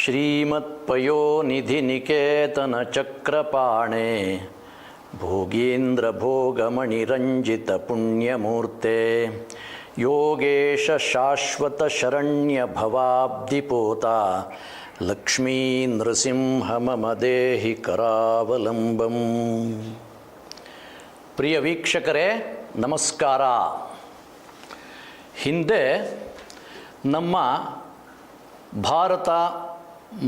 श्रीमत्पयोनिधिनिकेतनचक्रपाणे भोगीन्द्रभोगमणिरञ्जितपुण्यमूर्ते योगेश शाश्वतशरण्यभवाब्धिपोता लक्ष्मी नृसिंह मम देहि करावलम्बम् ಪ್ರಿಯ ವೀಕ್ಷಕರೇ ನಮಸ್ಕಾರ ಹಿಂದೆ ನಮ್ಮ ಭಾರತ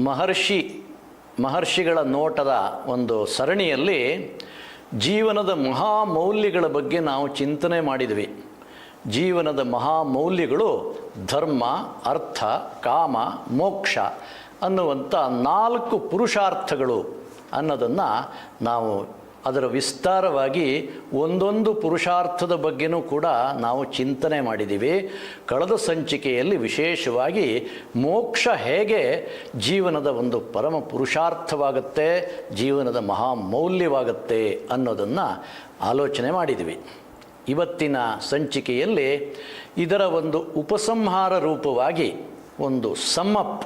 ಮಹರ್ಷಿ, ಮಹರ್ಷಿಗಳ ನೋಟದ ಒಂದು ಸರಣಿಯಲ್ಲಿ ಜೀವನದ ಮಹಾಮೌಲ್ಯಗಳ ಬಗ್ಗೆ ನಾವು ಚಿಂತನೆ ಮಾಡಿದ್ವಿ. ಜೀವನದ ಮಹಾಮೌಲ್ಯಗಳು ಧರ್ಮ, ಅರ್ಥ, ಕಾಮ, ಮೋಕ್ಷ ಅನ್ನುವಂಥ ನಾಲ್ಕು ಪುರುಷಾರ್ಥಗಳು ಅನ್ನೋದನ್ನು ನಾವು ಅದರ ವಿಸ್ತಾರವಾಗಿ ಒಂದೊಂದು ಪುರುಷಾರ್ಥದ ಬಗ್ಗೆನೂ ಕೂಡ ನಾವು ಚಿಂತನೆ ಮಾಡಿದ್ದೀವಿ. ಕಳೆದ ಸಂಚಿಕೆಯಲ್ಲಿ ವಿಶೇಷವಾಗಿ ಮೋಕ್ಷ ಹೇಗೆ ಜೀವನದ ಒಂದು ಪರಮ ಪುರುಷಾರ್ಥವಾಗುತ್ತೆ, ಜೀವನದ ಮಹಾಮೌಲ್ಯವಾಗುತ್ತೆ ಅನ್ನೋದನ್ನು ಆಲೋಚನೆ ಮಾಡಿದ್ವಿ ಇವತ್ತಿನ ಸಂಚಿಕೆಯಲ್ಲಿ ಇದರ ಒಂದು ಉಪಸಂಹಾರ ರೂಪವಾಗಿ ಒಂದು ಸಮ್ಮಪ್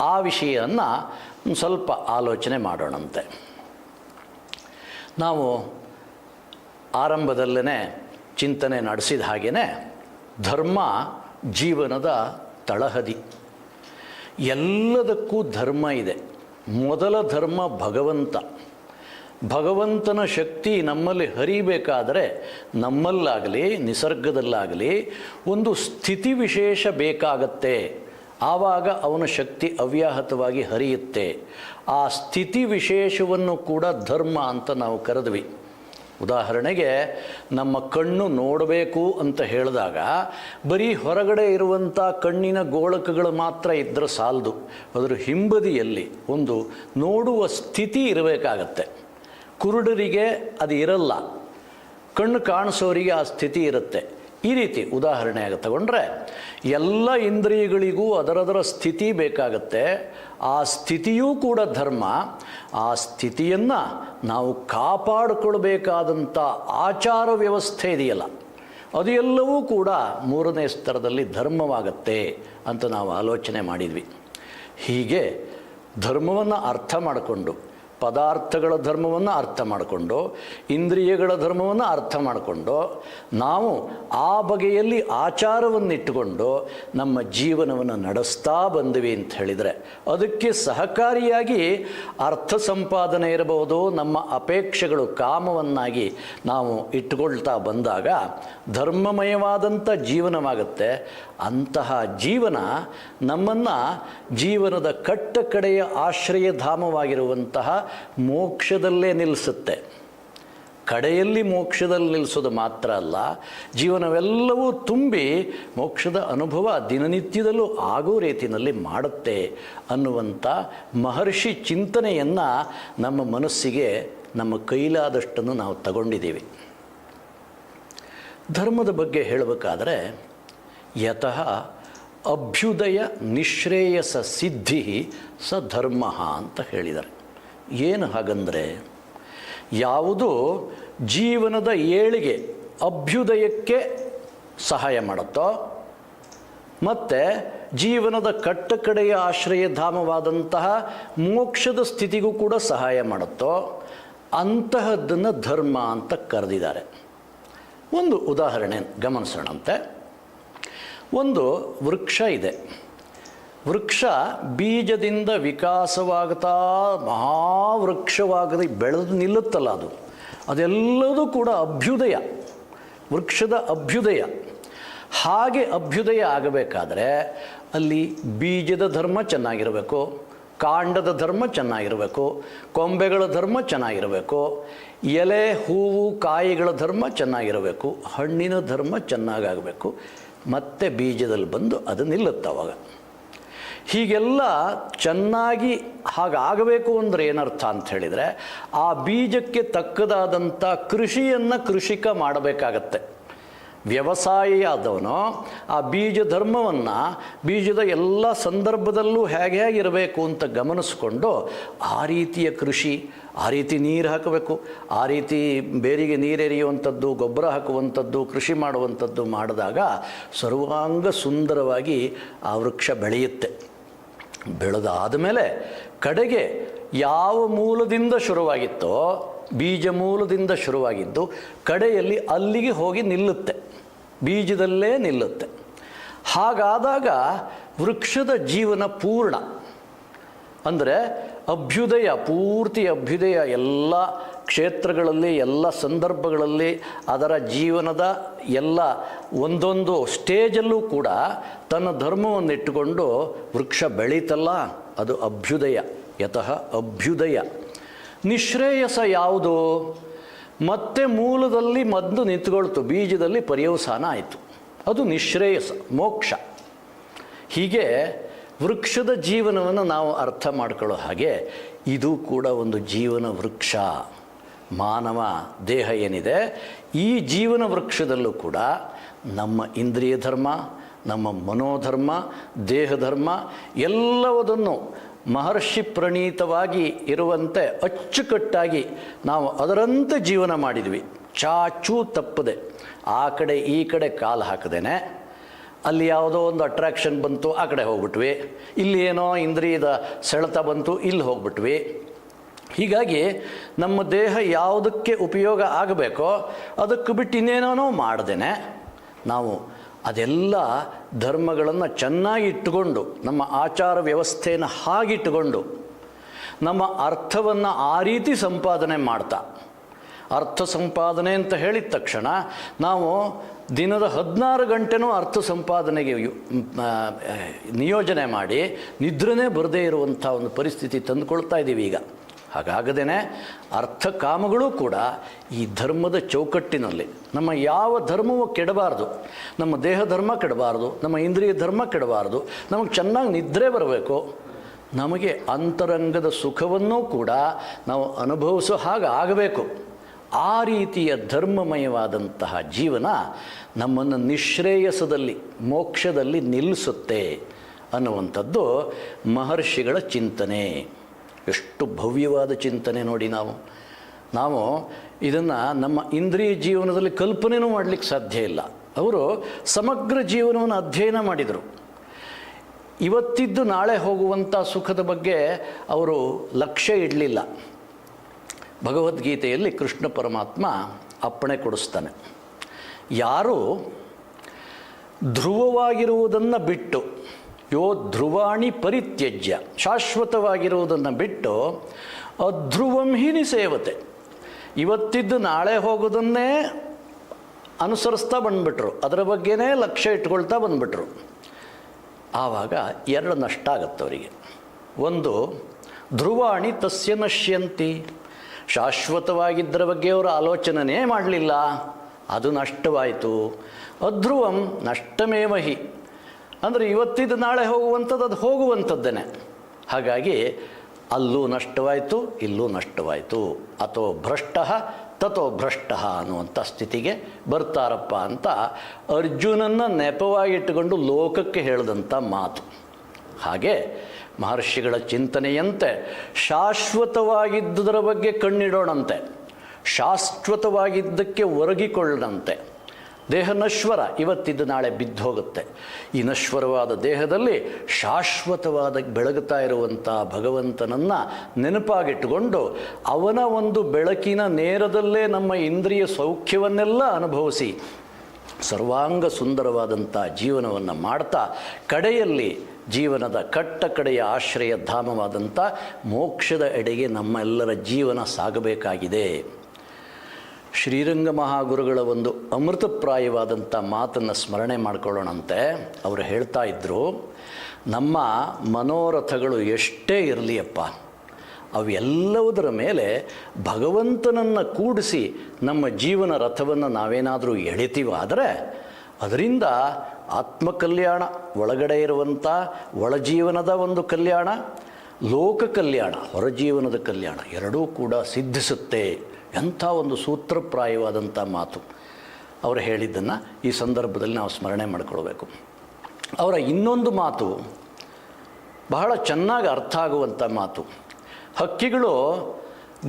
ಆ ವಿಷಯವನ್ನು ಸ್ವಲ್ಪ ಆಲೋಚನೆ ಮಾಡೋಣಂತೆ. ನಾವು ಆರಂಭದಲ್ಲೇ ಚಿಂತನೆ ನಡೆಸಿದ ಹಾಗೆಯೇ ಧರ್ಮ ಜೀವನದ ತಳಹದಿ. ಎಲ್ಲದಕ್ಕೂ ಧರ್ಮ ಇದೆ. ಮೊದಲ ಧರ್ಮ ಭಗವಂತ. ಭಗವಂತನ ಶಕ್ತಿ ನಮ್ಮಲ್ಲಿ ಹರಿಬೇಕಾದರೆ ನಮ್ಮಲ್ಲಾಗಲಿ, ನಿಸರ್ಗದಲ್ಲಾಗಲಿ ಒಂದು ಸ್ಥಿತಿ ವಿಶೇಷ ಬೇಕಾಗತ್ತೆ. ಆವಾಗ ಅವನ ಶಕ್ತಿ ಅವ್ಯಾಹತವಾಗಿ ಹರಿಯುತ್ತೆ. ಆ ಸ್ಥಿತಿ ವಿಶೇಷವನ್ನು ಕೂಡ ಧರ್ಮ ಅಂತ ನಾವು ಕರೆದ್ವಿ. ಉದಾಹರಣೆಗೆ, ನಮ್ಮ ಕಣ್ಣು ನೋಡಬೇಕು ಅಂತ ಹೇಳಿದಾಗ, ಬರೀ ಹೊರಗಡೆ ಇರುವಂಥ ಕಣ್ಣಿನ ಗೋಳಕಗಳು ಮಾತ್ರ ಇದ್ದರೆ ಸಾಲದು. ಅದರ ಹಿಂಬದಿಯಲ್ಲಿ ಒಂದು ನೋಡುವ ಸ್ಥಿತಿ ಇರಬೇಕಾಗತ್ತೆ. ಕುರುಡರಿಗೆ ಅದು ಇರಲ್ಲ. ಕಣ್ಣು ಕಾಣಿಸೋರಿಗೆ ಆ ಸ್ಥಿತಿ ಇರುತ್ತೆ. ಈ ರೀತಿ ಉದಾಹರಣೆಯಾಗಿ ತಗೊಂಡ್ರೆ ಎಲ್ಲ ಇಂದ್ರಿಯಗಳಿಗೂ ಅದರದರ ಸ್ಥಿತಿ ಬೇಕಾಗತ್ತೆ. ಆ ಸ್ಥಿತಿಯೂ ಕೂಡ ಧರ್ಮ. ಆ ಸ್ಥಿತಿಯನ್ನು ನಾವು ಕಾಪಾಡಿಕೊಳ್ಬೇಕಾದಂಥ ಆಚಾರ ವ್ಯವಸ್ಥೆ ಇದೆಯಲ್ಲ, ಅದು ಎಲ್ಲವೂ ಕೂಡ ಮೂರನೇ ಸ್ತರದಲ್ಲಿ ಧರ್ಮವಾಗತ್ತೆ ಅಂತ ನಾವು ಆಲೋಚನೆ ಮಾಡಿದ್ವಿ. ಹೀಗೆ ಧರ್ಮವನ್ನು ಅರ್ಥ ಮಾಡಿಕೊಂಡು ಪದಾರ್ಥಗಳ ಧರ್ಮವನ್ನು ಅರ್ಥ ಮಾಡಿಕೊಂಡು, ಇಂದ್ರಿಯಗಳ ಧರ್ಮವನ್ನು ಅರ್ಥ ಮಾಡಿಕೊಂಡು, ನಾವು ಆ ಬಗೆಯಲ್ಲಿ ಆಚಾರವನ್ನಿಟ್ಟುಕೊಂಡು ನಮ್ಮ ಜೀವನವನ್ನು ನಡೆಸ್ತಾ ಬಂದ್ವಿ ಅಂತ ಹೇಳಿದರೆ ಅದಕ್ಕೆ ಸಹಕಾರಿಯಾಗಿ ಅರ್ಥ ಸಂಪಾದನೆ ಇರಬಹುದು, ನಮ್ಮ ಅಪೇಕ್ಷೆಗಳು ಕಾಮವನ್ನಾಗಿ ನಾವು ಇಟ್ಟುಕೊಳ್ತಾ ಬಂದಾಗ ಧರ್ಮಮಯವಾದಂಥ ಜೀವನವಾಗುತ್ತೆ. ಅಂತಹ ಜೀವನ ನಮ್ಮನ್ನು ಜೀವನದ ಕಟ್ಟ ಕಡೆಯ ಆಶ್ರಯಧಾಮವಾಗಿರುವಂತಹ ಮೋಕ್ಷದಲ್ಲೇ ನಿಲ್ಲಿಸುತ್ತೆ ಕಡೆಯಲ್ಲಿ ಮೋಕ್ಷದಲ್ಲಿ ನಿಲ್ಲಿಸೋದು ಮಾತ್ರ ಅಲ್ಲ, ಜೀವನವೆಲ್ಲವೂ ತುಂಬಿ ಮೋಕ್ಷದ ಅನುಭವ ದಿನನಿತ್ಯದಲ್ಲೂ ಆಗೋ ರೀತಿಯಲ್ಲಿ ಮಾಡುತ್ತೆ ಅನ್ನುವಂಥ ಮಹರ್ಷಿ ಚಿಂತನೆಯನ್ನು ನಮ್ಮ ಮನಸ್ಸಿಗೆ, ನಮ್ಮ ಕೈಲಾದಷ್ಟನ್ನು ನಾವು ತಗೊಂಡಿದ್ದೀವಿ. ಧರ್ಮದ ಬಗ್ಗೆ ಹೇಳಬೇಕಾದ್ರೆ, ಯತಃ ಅಭ್ಯುದಯ ನಿಶ್ರೇಯಸ ಸಿದ್ಧಿ ಸ ಧರ್ಮ ಅಂತ ಹೇಳಿದ್ದಾರೆ. ಏನು ಹಾಗಂದರೆ ಯಾವುದು ಜೀವನದ ಏಳಿಗೆ ಅಭ್ಯುದಯಕ್ಕೆ ಸಹಾಯ ಮಾಡುತ್ತೋ, ಮತ್ತು ಜೀವನದ ಕಟ್ಟಕಡೆಯ ಆಶ್ರಯಧಾಮವಾದಂತಹ ಮೋಕ್ಷದ ಸ್ಥಿತಿಗೂ ಕೂಡ ಸಹಾಯ ಮಾಡುತ್ತೋ, ಅಂತಹದ್ದನ್ನು ಧರ್ಮ ಅಂತ ಕರೆದಿದ್ದಾರೆ. ಒಂದು ಉದಾಹರಣೆ ಗಮನಿಸೋಣಂತೆ. ಒಂದು ವೃಕ್ಷ ಇದೆ. ವೃಕ್ಷ ಬೀಜದಿಂದ ವಿಕಾಸವಾಗ್ತಾ ಮಹಾವೃಕ್ಷವಾಗದೆ ಬೆಳೆದು ನಿಲ್ಲುತ್ತಲ್ಲ ಅದು. ಅದೆಲ್ಲದೂ ಕೂಡ ಅಭ್ಯುದಯ, ವೃಕ್ಷದ ಅಭ್ಯುದಯ. ಹಾಗೆ ಅಭ್ಯುದಯ ಆಗಬೇಕಾದರೆ ಅಲ್ಲಿ ಬೀಜದ ಧರ್ಮ ಚೆನ್ನಾಗಿರಬೇಕು, ಕಾಂಡದ ಧರ್ಮ ಚೆನ್ನಾಗಿರಬೇಕು, ಕೊಂಬೆಗಳ ಧರ್ಮ ಚೆನ್ನಾಗಿರಬೇಕು, ಎಲೆ, ಹೂವು, ಕಾಯಿಗಳ ಧರ್ಮ ಚೆನ್ನಾಗಿರಬೇಕು, ಹಣ್ಣಿನ ಧರ್ಮ ಚೆನ್ನಾಗಾಗಬೇಕು. ಮತ್ತೆ ಬೀಜದಲ್ಲಿ ಬಂದು ಅದು ನಿಲ್ಲುತ್ತೆ ಅವಾಗ. ಹೀಗೆಲ್ಲ ಚೆನ್ನಾಗಿ ಹಾಗಾಗಬೇಕು ಅಂದರೆ ಏನರ್ಥ ಅಂತ ಹೇಳಿದರೆ ಆ ಬೀಜಕ್ಕೆ ತಕ್ಕದಾದಂಥ ಕೃಷಿಯನ್ನು ಕೃಷಿಕ ಮಾಡಬೇಕಾಗತ್ತೆ. ವ್ಯವಸಾಯಿಯಾದವನು ಆ ಬೀಜ ಧರ್ಮವನ್ನು, ಬೀಜದ ಎಲ್ಲ ಸಂದರ್ಭದಲ್ಲೂ ಹೇಗೆ ಹೇಗಿರಬೇಕು ಅಂತ ಗಮನಿಸ್ಕೊಂಡು ಆ ರೀತಿಯ ಕೃಷಿ, ಆ ರೀತಿ ನೀರು ಹಾಕಬೇಕು, ಆ ರೀತಿ ಬೇರಿಗೆ ನೀರೆರಿಯುವಂಥದ್ದು ಗೊಬ್ಬರ ಹಾಕುವಂಥದ್ದು, ಕೃಷಿ ಮಾಡುವಂಥದ್ದು ಮಾಡಿದಾಗ ಸರ್ವಾಂಗ ಸುಂದರವಾಗಿ ಆ ವೃಕ್ಷ ಬೆಳೆಯುತ್ತೆ. ಬೆಳೆದಾದ ಮೇಲೆ ಕಡೆಗೆ ಯಾವ ಮೂಲದಿಂದ ಶುರುವಾಗಿತ್ತೋ, ಬೀಜ ಮೂಲದಿಂದ ಶುರುವಾಗಿದ್ದು ಕಡೆಯಲ್ಲಿ ಅಲ್ಲಿಗೆ ಹೋಗಿ ನಿಲ್ಲುತ್ತೆ. ಬೀಜದಲ್ಲೇ ನಿಲ್ಲುತ್ತೆ. ಹಾಗಾದಾಗ ವೃಕ್ಷದ ಜೀವನ ಪೂರ್ಣ. ಅಂದರೆ ಅಭ್ಯುದಯ, ಪೂರ್ತಿ ಅಭ್ಯುದಯ ಎಲ್ಲ ಕ್ಷೇತ್ರಗಳಲ್ಲಿ, ಎಲ್ಲ ಸಂದರ್ಭಗಳಲ್ಲಿ, ಅದರ ಜೀವನದ ಎಲ್ಲ ಒಂದೊಂದು ಸ್ಟೇಜಲ್ಲೂ ಕೂಡ ತನ್ನ ಧರ್ಮವನ್ನು ಇಟ್ಟುಕೊಂಡು ವೃಕ್ಷ ಬೆಳೀತಲ್ಲ, ಅದು ಅಭ್ಯುದಯ, ಯತಃ ಅಭ್ಯುದಯ. ನಿಶ್ರೇಯಸ ಯಾವುದು? ಮತ್ತೆ ಮೂಲದಲ್ಲಿ ಮದ್ದು ನಿಂತ್ಕೊಳ್ತು, ಬೀಜದಲ್ಲಿ ಪರ್ಯವಸಾನ ಆಯಿತು. ಅದು ನಿಶ್ರೇಯಸ, ಮೋಕ್ಷ. ಹೀಗೆ ವೃಕ್ಷದ ಜೀವನವನ್ನು ನಾವು ಅರ್ಥ ಮಾಡ್ಕೊಳ್ಳೋ ಹಾಗೆ, ಇದು ಕೂಡ ಒಂದು ಜೀವನ ವೃಕ್ಷ. ಮಾನವ ದೇಹ ಏನಿದೆ, ಈ ಜೀವನ ವೃಕ್ಷದಲ್ಲೂ ಕೂಡ ನಮ್ಮ ಇಂದ್ರಿಯ ಧರ್ಮ, ನಮ್ಮ ಮನೋಧರ್ಮ ದೇಹಧರ್ಮ ಎಲ್ಲವುದನ್ನು ಮಹರ್ಷಿ ಪ್ರಣೀತವಾಗಿ ಇರುವಂತೆ ಅಚ್ಚುಕಟ್ಟಾಗಿ ನಾವು ಅದರಂತೆ ಜೀವನ ಮಾಡಿದ್ವಿ. ಚಾಚೂ ತಪ್ಪದೆ. ಆ ಕಡೆ ಈ ಕಡೆ ಕಾಲು ಹಾಕದೇನೆ. ಅಲ್ಲಿ ಯಾವುದೋ ಒಂದು ಅಟ್ರಾಕ್ಷನ್ ಬಂತು, ಆ ಕಡೆ ಹೋಗ್ಬಿಟ್ವಿ. ಇಲ್ಲಿ ಏನೋ ಇಂದ್ರಿಯದ ಸೆಳೆತ ಬಂತು, ಇಲ್ಲಿ ಹೋಗ್ಬಿಟ್ವಿ. ಹೀಗಾಗಿ ನಮ್ಮ ದೇಹ ಯಾವುದಕ್ಕೆ ಉಪಯೋಗ ಆಗಬೇಕೋ ಅದಕ್ಕೆ ಬಿಟ್ಟು ಇನ್ನೇನೋ ಮಾಡ್ದೇನೆ. ನಾವು ಅದೆಲ್ಲ ಧರ್ಮಗಳನ್ನು ಚೆನ್ನಾಗಿ ಇಟ್ಟುಕೊಂಡು, ನಮ್ಮ ಆಚಾರ ವ್ಯವಸ್ಥೆಯನ್ನು ಹಾಗಿಟ್ಟುಕೊಂಡು, ನಮ್ಮ ಅರ್ಥವನ್ನು ಆ ರೀತಿ ಸಂಪಾದನೆ ಮಾಡ್ತಾ. ಅರ್ಥ ಸಂಪಾದನೆ ಅಂತ ಹೇಳಿದ ತಕ್ಷಣ ನಾವು ದಿನದ ಹದಿನಾರು ಗಂಟೆನೂ ಅರ್ಥ ಸಂಪಾದನೆಗೆ ನಿಯೋಜನೆ ಮಾಡಿ ನಿದ್ರನೇ ಬರದೇ ಇರುವಂಥ ಒಂದು ಪರಿಸ್ಥಿತಿ ತಂದುಕೊಳ್ತಾ ಇದ್ದೀವಿ ಈಗ. ಹಾಗಾಗದೇ ಅರ್ಥ ಕಾಮಗಳು ಕೂಡ ಈ ಧರ್ಮದ ಚೌಕಟ್ಟಿನಲ್ಲಿ ನಮ್ಮ ಯಾವ ಧರ್ಮವೂ ಕೆಡಬಾರ್ದು, ನಮ್ಮ ದೇಹ ಧರ್ಮ ಕೆಡಬಾರ್ದು, ನಮ್ಮ ಇಂದ್ರಿಯ ಧರ್ಮ ಕೆಡಬಾರ್ದು, ನಮಗೆ ಚೆನ್ನಾಗಿ ನಿದ್ರೆ ಬರಬೇಕು, ನಮಗೆ ಅಂತರಂಗದ ಸುಖವನ್ನೂ ಕೂಡ ನಾವು ಅನುಭವಿಸೋ ಹಾಗೆ ಆಗಬೇಕು. ಆ ರೀತಿಯ ಧರ್ಮಮಯವಾದಂತಹ ಜೀವನ ನಮ್ಮನ್ನು ನಿಶ್ರೇಯಸದಲ್ಲಿ, ಮೋಕ್ಷದಲ್ಲಿ ನಿಲ್ಲಿಸುತ್ತೆ ಅನ್ನುವಂಥದ್ದು ಮಹರ್ಷಿಗಳ ಚಿಂತನೆ. ಎಷ್ಟು ಭವ್ಯವಾದ ಚಿಂತನೆ ನೋಡಿ ನಾವು. ನಾವು ಇದನ್ನು ನಮ್ಮ ಇಂದ್ರಿಯ ಜೀವನದಲ್ಲಿ ಕಲ್ಪನೆಯೂ ಮಾಡಲಿಕ್ಕೆ ಸಾಧ್ಯ ಇಲ್ಲ. ಅವರು ಸಮಗ್ರ ಜೀವನವನ್ನು ಅಧ್ಯಯನ ಮಾಡಿದರು. ಇವತ್ತಿದ್ದು ನಾಳೆ ಹೋಗುವಂಥ ಸುಖದ ಬಗ್ಗೆ ಅವರು ಲಕ್ಷ್ಯ ಇಡಲಿಲ್ಲ. ಭಗವದ್ಗೀತೆಯಲ್ಲಿ ಕೃಷ್ಣ ಪರಮಾತ್ಮ ಅಪ್ಪಣೆ ಕೊಡಿಸ್ತಾನೆ. ಯಾರು ಧ್ರುವವಾಗಿರುವುದನ್ನು ಬಿಟ್ಟು ಯೋ ಧ್ರುವಾಣಿ ಪರಿತ್ಯಜ್ಯ. ಶಾಶ್ವತವಾಗಿರುವುದನ್ನು ಬಿಟ್ಟು ಅಧ್ರುವಂ ಹೀನಿ ಸೇವತೆ ಇವತ್ತಿದ್ದು ನಾಳೆ ಹೋಗೋದನ್ನೇ ಅನುಸರಿಸ್ತಾ ಬಂದುಬಿಟ್ರು. ಅದರ ಬಗ್ಗೆನೇ ಲಕ್ಷ್ಯ ಇಟ್ಕೊಳ್ತಾ ಬಂದುಬಿಟ್ರು. ಆವಾಗ ಎರಡು ನಷ್ಟ ಆಗತ್ತೆ ಅವರಿಗೆ. ಒಂದು, ಧ್ರುವಾಣಿ ತಸ್ಯ ನಶ್ಯಂತಿ. ಶಾಶ್ವತವಾಗಿದ್ದರ ಬಗ್ಗೆ ಅವರು ಆಲೋಚನೆನೇ ಮಾಡಲಿಲ್ಲ. ಅದು ನಷ್ಟವಾಯಿತು. ಅಧ್ರುವಂ ನಷ್ಟಮೇವ ಹಿ. ಅಂದರೆ ಇವತ್ತಿದ್ದು ನಾಳೆ ಹೋಗುವಂಥದ್ದು, ಅದು ಹೋಗುವಂಥದ್ದೇನೆ. ಹಾಗಾಗಿ ಅಲ್ಲೂ ನಷ್ಟವಾಯಿತು, ಇಲ್ಲೂ ನಷ್ಟವಾಯಿತು. ಅಥವಾ ಭ್ರಷ್ಟ, ತಥೋ ಭ್ರಷ್ಟ ಅನ್ನುವಂಥ ಸ್ಥಿತಿಗೆ ಬರ್ತಾರಪ್ಪ ಅಂತ ಅರ್ಜುನನ್ನ ನೆಪವಾಗಿಟ್ಟುಕೊಂಡು ಲೋಕಕ್ಕೆ ಹೇಳಿದಂಥ ಮಾತು. ಹಾಗೆ ಮಹರ್ಷಿಗಳ ಚಿಂತನೆಯಂತೆ ಶಾಶ್ವತವಾಗಿದ್ದುದರ ಬಗ್ಗೆ ಕಣ್ಣಿಡೋಣಂತೆ. ಶಾಶ್ವತವಾಗಿದ್ದಕ್ಕೆ ಒರಗಿಕೊಳ್ಳಂತೆ ದೇಹ ನಶ್ವರ ಇವತ್ತಿದ್ದು ನಾಳೆ ಬಿದ್ದು ಹೋಗುತ್ತೆ ಈ ನಶ್ವರವಾದ ದೇಹದಲ್ಲಿ ಶಾಶ್ವತವಾದ ಬೆಳಗುತ್ತಾ ಇರುವಂಥ ಭಗವಂತನನ್ನು ನೆನಪಾಗಿಟ್ಟುಕೊಂಡು ಅವನ ಒಂದು ಬೆಳಕಿನ ನೇರದಲ್ಲೇ ನಮ್ಮ ಇಂದ್ರಿಯ ಸೌಖ್ಯವನ್ನೆಲ್ಲ ಅನುಭವಿಸಿ ಸರ್ವಾಂಗ ಸುಂದರವಾದಂಥ ಜೀವನವನ್ನು ಮಾಡ್ತಾ ಕಡೆಯಲ್ಲಿ ಜೀವನದ ಕಟ್ಟ ಕಡೆಯ ಆಶ್ರಯ ಧಾಮವಾದಂಥ ಮೋಕ್ಷದ ಎಡೆಗೆ ನಮ್ಮೆಲ್ಲರ ಜೀವನ ಸಾಗಬೇಕಾಗಿದೆ. ಶ್ರೀರಂಗ ಮಹಾಗುರುಗಳ ಒಂದು ಅಮೃತಪ್ರಾಯವಾದಂಥ ಮಾತನ್ನು ಸ್ಮರಣೆ ಮಾಡಿಕೊಳ್ಳೋಣಂತೆ. ಅವರು ಹೇಳ್ತಾ ಇದ್ದರು ನಮ್ಮ ಮನೋರಥಗಳು ಎಷ್ಟೇ ಇರಲಿಯಪ್ಪ ಅವೆಲ್ಲವುದರ ಮೇಲೆ ಭಗವಂತನನ್ನು ಕೂಡಿಸಿ ನಮ್ಮ ಜೀವನ ರಥವನ್ನು ನಾವೇನಾದರೂ ಎಳಿತೀವಾದರೆ ಅದರಿಂದ ಆತ್ಮಕಲ್ಯಾಣ, ಒಳಗಡೆ ಇರುವಂಥ ಒಳಜೀವನದ ಒಂದು ಕಲ್ಯಾಣ, ಲೋಕ ಕಲ್ಯಾಣ ಹೊರಜೀವನದ ಕಲ್ಯಾಣ ಎರಡೂ ಕೂಡ ಸಿದ್ಧಿಸುತ್ತೆ. ಎಂಥ ಒಂದು ಸೂತ್ರಪ್ರಾಯವಾದಂಥ ಮಾತು ಅವರು ಹೇಳಿದ್ದನ್ನು ಈ ಸಂದರ್ಭದಲ್ಲಿ ನಾವು ಸ್ಮರಣೆ ಮಾಡಿಕೊಳ್ಬೇಕು. ಅವರ ಇನ್ನೊಂದು ಮಾತು ಬಹಳ ಚೆನ್ನಾಗಿ ಅರ್ಥ ಆಗುವಂಥ ಮಾತು. ಹಕ್ಕಿಗಳು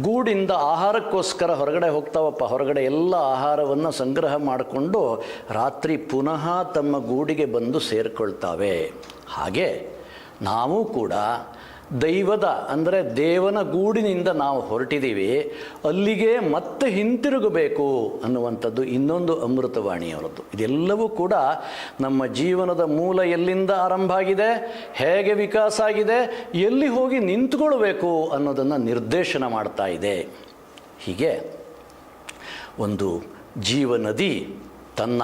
ಗೂಡಿಂದ ಆಹಾರಕ್ಕೋಸ್ಕರ ಹೊರಗಡೆ ಹೋಗ್ತಾವಪ್ಪ, ಹೊರಗಡೆ ಎಲ್ಲ ಆಹಾರವನ್ನು ಸಂಗ್ರಹ ಮಾಡಿಕೊಂಡು ರಾತ್ರಿ ಪುನಃ ತಮ್ಮ ಗೂಡಿಗೆ ಬಂದು ಸೇರಿಕೊಳ್ತಾವೆ. ಹಾಗೆ ನಾವು ಕೂಡ ದೈವದ, ಅಂದರೆ ದೇವನ ಗೂಡಿನಿಂದ ನಾವು ಹೊರಟಿದ್ದೀವಿ, ಅಲ್ಲಿಗೆ ಮತ್ತೆ ಹಿಂತಿರುಗಬೇಕು ಅನ್ನುವಂಥದ್ದು ಇನ್ನೊಂದು ಅಮೃತವಾಣಿಯವರದ್ದು. ಇದೆಲ್ಲವೂ ಕೂಡ ನಮ್ಮ ಜೀವನದ ಮೂಲ ಎಲ್ಲಿಂದ ಆರಂಭ ಆಗಿದೆ, ಹೇಗೆ ವಿಕಾಸ ಆಗಿದೆ, ಎಲ್ಲಿ ಹೋಗಿ ನಿಂತ್ಕೊಳ್ಬೇಕು ಅನ್ನೋದನ್ನು ನಿರ್ದೇಶನ ಮಾಡ್ತಾ ಇದೆ. ಹೀಗೆ ಒಂದು ಜೀವನದಿ ತನ್ನ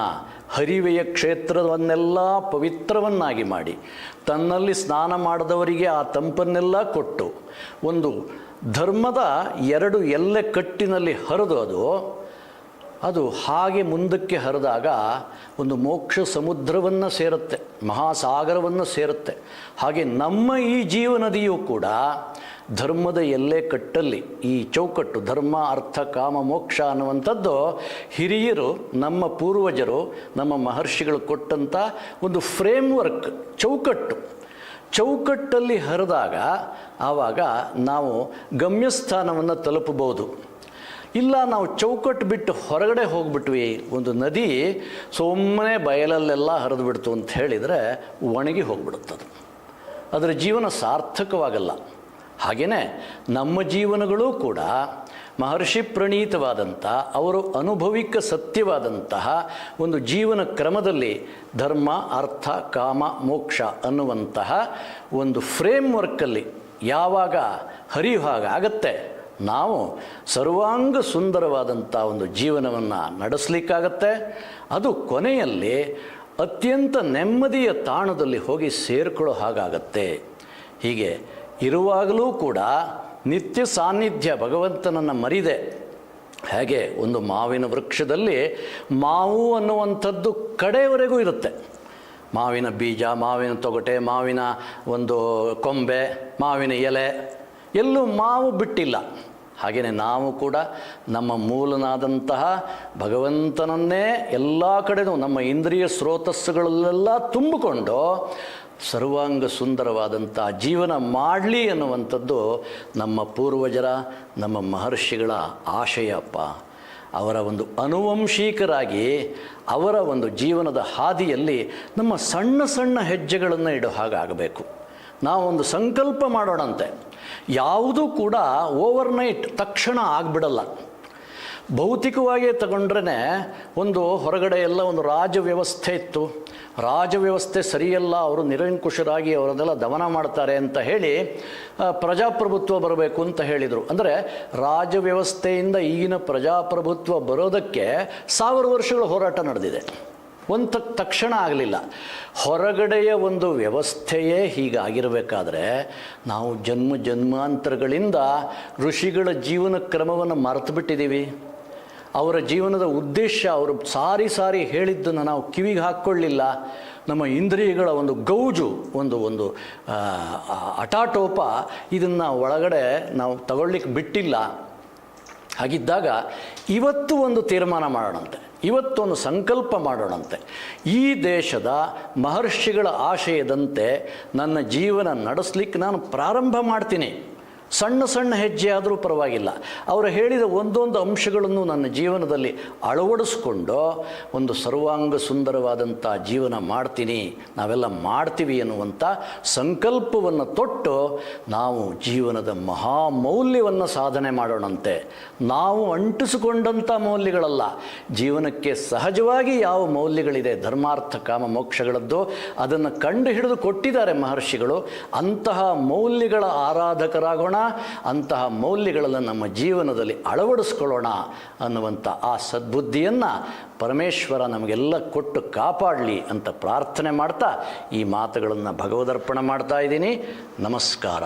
ಹರಿವೆಯ ಕ್ಷೇತ್ರವನ್ನೆಲ್ಲ ಪವಿತ್ರವನ್ನಾಗಿ ಮಾಡಿ, ತನ್ನಲ್ಲಿ ಸ್ನಾನ ಮಾಡಿದವರಿಗೆ ಆ ತಂಪನ್ನೆಲ್ಲ ಕೊಟ್ಟು, ಒಂದು ಧರ್ಮದ ಎರಡು ಎಲ್ಲೆ ಕಟ್ಟಿನಲ್ಲಿ ಹರಿದು ಅದು ಅದು ಹಾಗೆ ಮುಂದಕ್ಕೆ ಹರಿದಾಗ ಒಂದು ಮೋಕ್ಷ ಸಮುದ್ರವನ್ನು ಸೇರುತ್ತೆ. ಮಹಾಸಾಗರವನ್ನು ಸೇರುತ್ತೆ. ಹಾಗೆ ನಮ್ಮ ಈ ಜೀವನದಿಯೂ ಕೂಡ ಧರ್ಮದ ಎಲ್ಲೆ ಕಟ್ಟಲ್ಲಿ ಈ ಚೌಕಟ್ಟು ಧರ್ಮ, ಅರ್ಥ, ಕಾಮ, ಮೋಕ್ಷ ಅನ್ನುವಂಥದ್ದು ಹಿರಿಯರು, ನಮ್ಮ ಪೂರ್ವಜರು, ನಮ್ಮ ಮಹರ್ಷಿಗಳು ಕೊಟ್ಟಂಥ ಒಂದು ಫ್ರೇಮ್ವರ್ಕ್ ಚೌಕಟ್ಟು. ಚೌಕಟ್ಟಲ್ಲಿ ಹರಿದಾಗ ಆವಾಗ ನಾವು ಗಮ್ಯಸ್ಥಾನವನ್ನು ತಲುಪಬಹುದು. ಇಲ್ಲ, ನಾವು ಚೌಕಟ್ಟು ಬಿಟ್ಟು ಹೊರಗಡೆ ಹೋಗ್ಬಿಟ್ವಿ. ಒಂದು ನದಿ ಸುಮ್ಮನೆ ಬಯಲಲ್ಲೆಲ್ಲ ಹರಿದು ಬಿಡ್ತು ಅಂತ ಹೇಳಿದರೆ ಒಣಗಿ ಹೋಗ್ಬಿಡುತ್ತದು. ಅದರ ಜೀವನ ಸಾರ್ಥಕವಾಗಲ್ಲ. ಹಾಗೆಯೇ ನಮ್ಮ ಜೀವನಗಳೂ ಕೂಡ ಮಹರ್ಷಿ ಪ್ರಣೀತವಾದಂಥ, ಅವರು ಅನುಭವಿಕ ಸತ್ಯವಾದಂತಹ ಒಂದು ಜೀವನ ಕ್ರಮದಲ್ಲಿ ಧರ್ಮ, ಅರ್ಥ, ಕಾಮ, ಮೋಕ್ಷ ಅನ್ನುವಂತಹ ಒಂದು ಫ್ರೇಮ್ವರ್ಕಲ್ಲಿ ಯಾವಾಗ ಹರಿಯುವಾಗ ಹಾಗಾಗತ್ತೆ ನಾವು ಸರ್ವಾಂಗ ಸುಂದರವಾದಂಥ ಒಂದು ಜೀವನವನ್ನು ನಡೆಸಲಿಕ್ಕಾಗತ್ತೆ. ಅದು ಕೊನೆಯಲ್ಲಿ ಅತ್ಯಂತ ನೆಮ್ಮದಿಯ ತಾಣದಲ್ಲಿ ಹೋಗಿ ಸೇರ್ಕೊಳ್ಳೋ ಹಾಗಾಗತ್ತೆ. ಹೀಗೆ ಇರುವಾಗಲೂ ಕೂಡ ನಿತ್ಯ ಸಾನ್ನಿಧ್ಯ ಭಗವಂತನನ್ನು ಮರಿದೆ. ಹಾಗೆ ಒಂದು ಮಾವಿನ ವೃಕ್ಷದಲ್ಲಿ ಮಾವು ಅನ್ನುವಂಥದ್ದು ಕಡೆಯವರೆಗೂ ಇರುತ್ತೆ. ಮಾವಿನ ಬೀಜ, ಮಾವಿನ ತೊಗಟೆ, ಮಾವಿನ ಒಂದು ಕೊಂಬೆ, ಮಾವಿನ ಎಲೆ ಎಲ್ಲೂ ಮಾವು ಬಿಟ್ಟಿಲ್ಲ. ಹಾಗೆಯೇ ನಾವು ಕೂಡ ನಮ್ಮ ಮೂಲನಾದಂತಹ ಭಗವಂತನನ್ನೇ ಎಲ್ಲ ಕಡೆನೂ ನಮ್ಮ ಇಂದ್ರಿಯ ಸ್ರೋತಸ್ಸುಗಳಲ್ಲೆಲ್ಲ ತುಂಬಿಕೊಂಡು ಸರ್ವಾಂಗ ಸುಂದರವಾದಂಥ ಜೀವನ ಮಾಡಲಿ ಅನ್ನುವಂಥದ್ದು ನಮ್ಮ ಪೂರ್ವಜರ, ನಮ್ಮ ಮಹರ್ಷಿಗಳ ಆಶಯಪ್ಪ. ಅವರ ಒಂದು ಅನುವಂಶಿಕರಾಗಿ ಅವರ ಒಂದು ಜೀವನದ ಹಾದಿಯಲ್ಲಿ ನಮ್ಮ ಸಣ್ಣ ಸಣ್ಣ ಹೆಜ್ಜೆಗಳನ್ನು ಇಡೋ ಹಾಗಾಗಬೇಕು. ನಾವೊಂದು ಸಂಕಲ್ಪ ಮಾಡೋಣಂತೆ. ಯಾವುದೂ ಕೂಡ ಓವರ್ನೈಟ್ ತಕ್ಷಣ ಆಗಿಬಿಡಲ್ಲ. ಭೌತಿಕವಾಗಿ ತಗೊಂಡ್ರೇ ಒಂದು ಹೊರಗಡೆ ಎಲ್ಲ ಒಂದು ರಾಜ ವ್ಯವಸ್ಥೆ ಇತ್ತು. ರಾಜ ವ್ಯವಸ್ಥೆ ಸರಿಯಲ್ಲ, ಅವರು ನಿರಂಕುಶರಾಗಿ ಅವರನ್ನೆಲ್ಲ ದಮನ ಮಾಡ್ತಾರೆ ಅಂತ ಹೇಳಿ ಪ್ರಜಾಪ್ರಭುತ್ವ ಬರಬೇಕು ಅಂತ ಹೇಳಿದರು. ಅಂದರೆ ರಾಜ ವ್ಯವಸ್ಥೆಯಿಂದ ಈಗಿನ ಪ್ರಜಾಪ್ರಭುತ್ವ ಬರೋದಕ್ಕೆ ಸಾವಿರ ವರ್ಷಗಳ ಹೋರಾಟ ನಡೆದಿದೆ. ಒಂದು ತಕ್ಷಣ ಆಗಲಿಲ್ಲ. ಹೊರಗಡೆಯ ಒಂದು ವ್ಯವಸ್ಥೆಯೇ ಹೀಗಾಗಿರಬೇಕಾದ್ರೆ ನಾವು ಜನ್ಮ ಜನ್ಮಾಂತರಗಳಿಂದ ಋಷಿಗಳ ಜೀವನ ಕ್ರಮವನ್ನು ಮರೆತು ಬಿಟ್ಟಿದ್ದೀವಿ ಅವರ ಜೀವನದ ಉದ್ದೇಶ ಅವರು ಸಾರಿ ಸಾರಿ ಹೇಳಿದ್ದನ್ನು ನಾವು ಕಿವಿಗೆ ಹಾಕ್ಕೊಳ್ಳಿಲ್ಲ. ನಮ್ಮ ಇಂದ್ರಿಯಗಳ ಒಂದು ಗೌಜು, ಒಂದು ಒಂದು ಅಟಾಟೋಪ ಇದನ್ನು ಒಳಗಡೆ ನಾವು ತಗೊಳ್ಳಿಕ್ಕೆ ಬಿಟ್ಟಿಲ್ಲ. ಹಾಗಿದ್ದಾಗ ಇವತ್ತು ಒಂದು ತೀರ್ಮಾನ ಮಾಡೋಣಂತೆ. ಇವತ್ತೊಂದು ಸಂಕಲ್ಪ ಮಾಡೋಣಂತೆ. ಈ ದೇಶದ ಮಹರ್ಷಿಗಳ ಆಶಯದಂತೆ ನನ್ನ ಜೀವನ ನಡೆಸಲಿಕ್ಕೆ ನಾನು ಪ್ರಾರಂಭ ಮಾಡ್ತೀನಿ. ಸಣ್ಣ ಸಣ್ಣ ಹೆಜ್ಜೆ ಆದರೂ ಪರವಾಗಿಲ್ಲ. ಅವರು ಹೇಳಿದ ಒಂದೊಂದು ಅಂಶಗಳನ್ನು ನನ್ನ ಜೀವನದಲ್ಲಿ ಅಳವಡಿಸ್ಕೊಂಡು ಒಂದು ಸರ್ವಾಂಗ ಸುಂದರವಾದಂಥ ಜೀವನ ಮಾಡ್ತೀನಿ, ನಾವೆಲ್ಲ ಮಾಡ್ತೀವಿ ಎನ್ನುವಂಥ ಸಂಕಲ್ಪವನ್ನು ತೊಟ್ಟು ನಾವು ಜೀವನದ ಮಹಾಮೌಲ್ಯವನ್ನು ಸಾಧನೆ ಮಾಡೋಣಂತೆ. ನಾವು ಅಂಟಿಸಿಕೊಂಡಂಥ ಮೌಲ್ಯಗಳಲ್ಲ. ಜೀವನಕ್ಕೆ ಸಹಜವಾಗಿ ಯಾವ ಮೌಲ್ಯಗಳಿದೆ? ಧರ್ಮಾರ್ಥ, ಕಾಮ, ಮೋಕ್ಷಗಳದ್ದು. ಅದನ್ನು ಕಂಡು ಹಿಡಿದು ಕೊಟ್ಟಿದ್ದಾರೆ ಮಹರ್ಷಿಗಳು. ಅಂತಹ ಮೌಲ್ಯಗಳ ಆರಾಧಕರಾಗೋಣ. ಅಂತಹ ಮೌಲ್ಯಗಳನ್ನು ನಮ್ಮ ಜೀವನದಲ್ಲಿ ಅಳವಡಿಸ್ಕೊಳ್ಳೋಣ ಅನ್ನುವಂಥ ಆ ಸದ್ಬುದ್ಧಿಯನ್ನು ಪರಮೇಶ್ವರ ನಮಗೆಲ್ಲ ಕೊಟ್ಟು ಕಾಪಾಡಲಿ ಅಂತ ಪ್ರಾರ್ಥನೆ ಮಾಡ್ತಾ ಈ ಮಾತುಗಳನ್ನು ಭಗವದರ್ಪಣ ಮಾಡ್ತಾ ಇದ್ದೀನಿ. ನಮಸ್ಕಾರ.